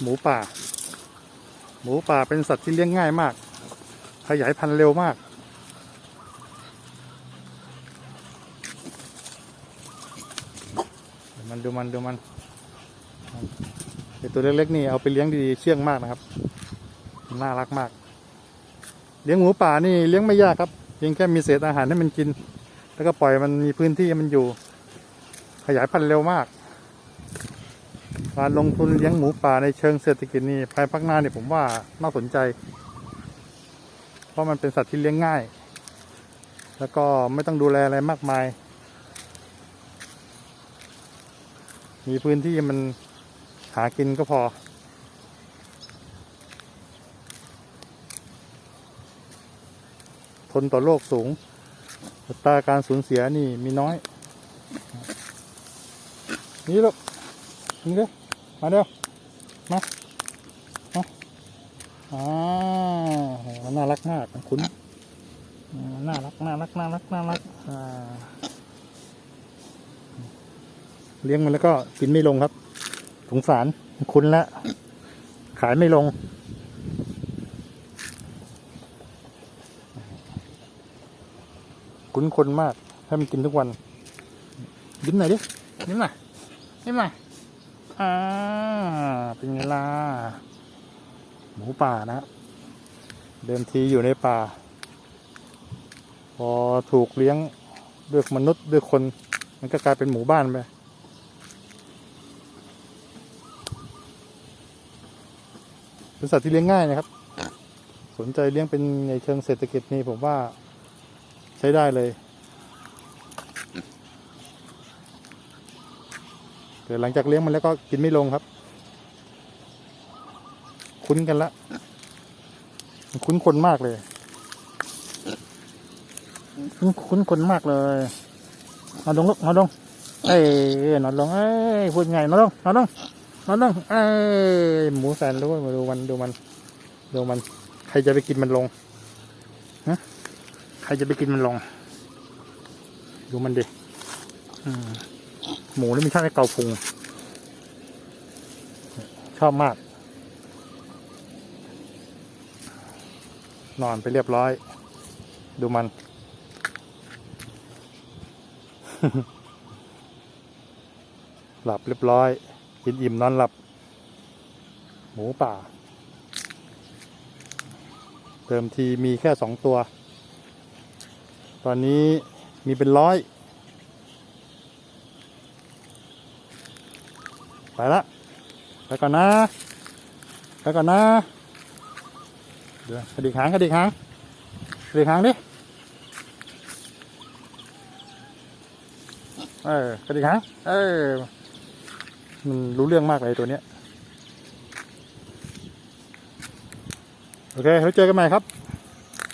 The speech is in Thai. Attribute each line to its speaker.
Speaker 1: หมูป่า หมูป่าเป็นสัตว์ที่เลี้ยงง่ายมาก ขยายพันธุ์เร็วมากดูมันดูมันดูมันไอตัวเล็กๆนี่เอาไปเลี้ยงดีๆเชื่องมากนะครับ น่ารักมาก เลี้ยงหมูป่านี่เลี้ยงไม่ยากครับเพียงแค่มีเศษอาหารให้มันกิน แล้วก็ปล่อยมันมีพื้นที่มันอยู่ ขยายพันธุ์เร็วมาก การลงทุนเลี้ยงหมูป่าในเชิงเศรษฐกิจนี่ภายภาคหน้าเนี่ยผมว่าน่าสนใจ เพราะมันเป็นสัตว์ที่เลี้ยงง่าย แล้วก็ไม่ต้องดูแลอะไรมากมาย มีพื้นที่มันหากินก็พอ ทนต่อโรคสูงอัตราการสูญเสียนี่มีน้อย นี่ลู กนี่เด้อมาเด้อมามาอ่าโหน่ารักมากคุณอ่าน่ารักน่ารักน่ารักน่ารักอ่าเลี้ยงมันแล้วก็กินไม่ลงครับสงสารคุณละขายไม่ลงคุ้นคนมากให้มันกินทุกวันยิ้มหน่อยดิยิ้มหน่อยยิ้มหน่อย อ่า เป็นไงล่ะ หมูป่านะ เดิมทีอยู่ในป่า พอถูกเลี้ยงด้วยมนุษย์ด้วยคน มันก็กลายเป็นหมู่บ้านไปเป็นสัตว์ที่เลี้ยงง่ายนะครับ สนใจเลี้ยงเป็นในเชิงเศรษฐกิจนี่ผมว่าใช้ได้เลย แต่หลังจากเลี้ยงมันแล้วก็กินไม่ลงครับ คุ้นกันละคุ้นคนมากเลยคุ้นคุ้นคนมากเลยนอนลงลูกนอนลงเอ้ยนอนลงเอ้ยพูดไงนอนลงนอนลงนอนลงเอ้ยหมูแสนรู้มาดูมันดูมันดูมัน ใครจะไปกินมันลงฮะใครจะไปกินมันลง ดูมันดิอืม หมูนี่มีชาติให้เกาพุง ชอบมาก นอนไปเรียบร้อย ดูมัน หลับเรียบร้อย กินอิ่มนอนหลับ หมูป่า เติมทีมีแค่สองตัว ตอนนี้มีเป็นร้อย ไปละไปก่อนนะไปก่อนนะเดี๋ยวกระดิกหางกระดิกหางกระดิกหางดิเออกระดิกหางเออมันรู้เรื่องมากเลยตัวเนี้ยโอเคแล้วเจอกันใหม่ครับ